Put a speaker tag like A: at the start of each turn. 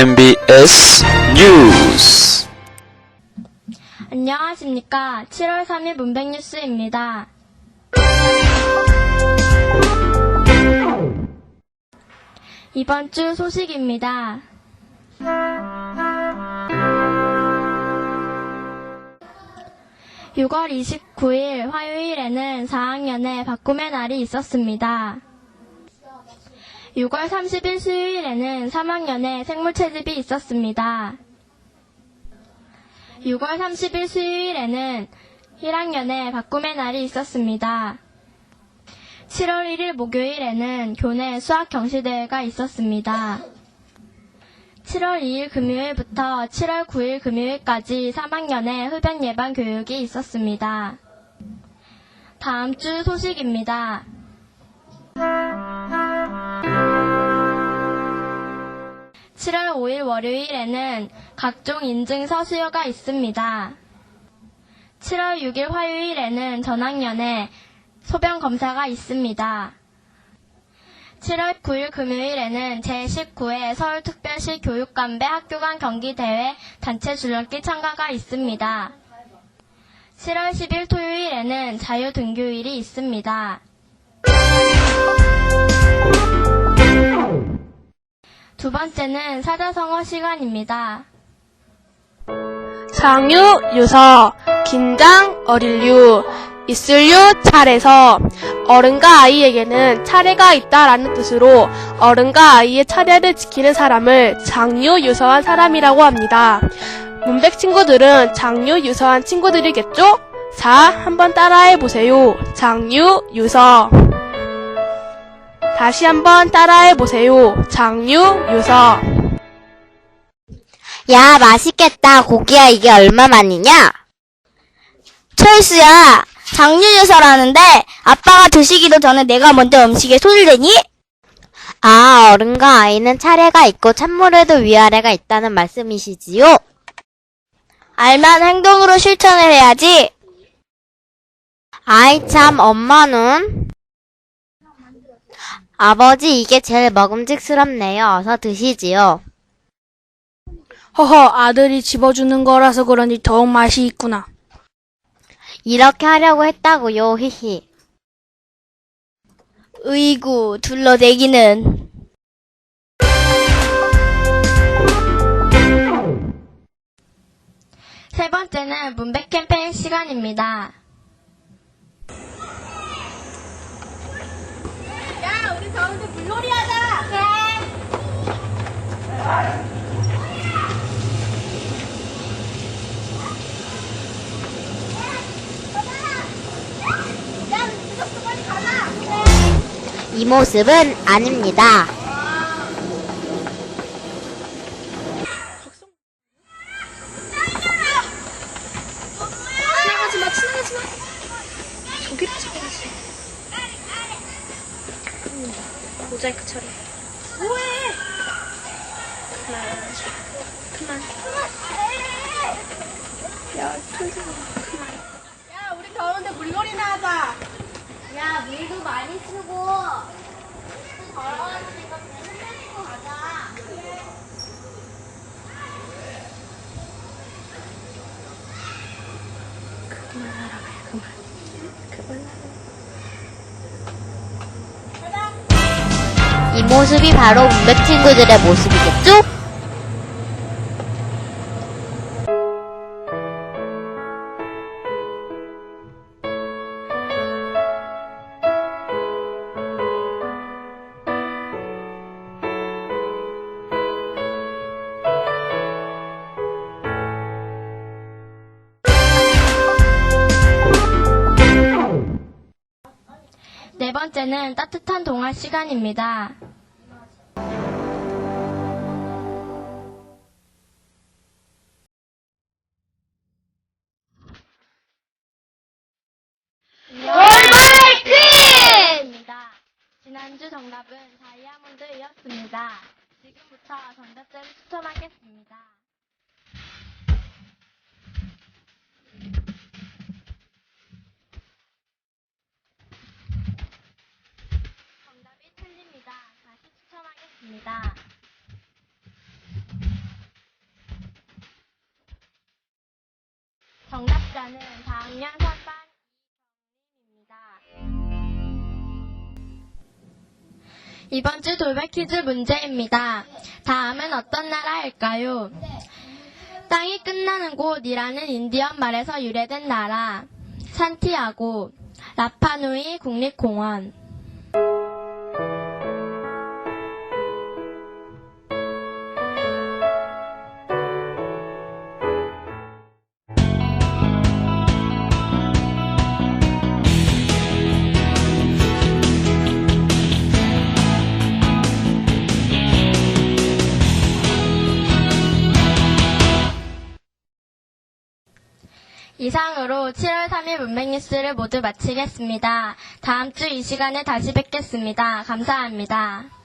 A: MBS 뉴스.
B: 안녕하십니까. 7월 3일 문백뉴스입니다. 이번 주 소식입니다. (6월 29일) 화요일에는 4학년의 바꿈의 날이 있었습니다. 6월 30일 수요일에는 3학년의 생물 채집이 있었습니다. 6월 30일 수요일에는 1학년의 바꿈의 날이 있었습니다. 7월 1일 목요일에는 교내 수학 경시대회가 있었습니다. 7월 2일 금요일부터 7월 9일 금요일까지 3학년의 흡연 예방 교육이 있었습니다. 다음 주 소식입니다. 월 5일 월요일에는 각종 인증서 수여가 있습니다. 7월 6일 화요일에는 전학년에 소변 검사가 있습니다. 7월 9일 금요일에는 제19회 서울특별시 교육감배 학교 간 경기대회 단체 줄넘기 참가가 있습니다. 7월 10일 토요일에는 자유등교일이 있습니다. 두 번째는 사자성어 시간입니다.
C: 상유, 유서, 긴장, 어릴류, 있을류, 차례서. 어른과 아이에게는 차례가 있다라는 뜻으로 어른과 아이의 차례를 지키는 사람을 장유, 유서한 사람이라고 합니다. 문백 친구들은 장유, 유서한 친구들이겠죠? 자, 한번 따라해 보세요. 장유, 유서. 다시 한번 따라해 보세요. 장유, 유서.
D: 야, 맛있겠다. 고기야, 이게 얼마만이냐? 철수야, 장유유서라는데 아빠가 드시기도 전에 내가 먼저 음식에 손을 대니? 아, 어른과 아이는 차례가 있고 찬물에도 위아래가 있다는 말씀이시지요? 알면 행동으로 실천을 해야지. 아이 참, 엄마는? 아버지, 이게 제일 먹음직스럽네요. 어서 드시지요.
C: 허허, 아들이 집어주는 거라서 그런지 더욱 맛이 있구나.
D: 이렇게 하려고 했다고요, 히히. 으이구, 둘러대기는.
B: 세 번째는 문백 캠페인 시간입니다.
D: 이 모습은 아닙니다.
C: 지나가지 마, 지나가지 마. 저기로 지나가지. 모자이크 처리. 뭐해? 그만. 그만. 야, 천천히. 그만.
E: 야, 우리 더운데 물놀이나 하자.
D: 야, 물도 많이 쓰고. 더러워지니까 배는 내리고 가자. 이 모습이 바로 문백 친구들의 모습이겠죠?
B: 네 번째는 따뜻한 동화 시간입니다. 자, 정답자를 추첨하겠습니다. 정답이 틀립니다. 다시 추첨하겠습니다. 정답자는 다음년 3 이번 주 돌발 퀴즈 문제입니다. 다음은 어떤 나라일까요? 땅이 끝나는 곳이라는 인디언 말에서 유래된 나라. 산티아고, 라파누이 국립공원. 이상으로 7월 3일 문맹 뉴스를 모두 마치겠습니다. 다음 주 이 시간에 다시 뵙겠습니다. 감사합니다.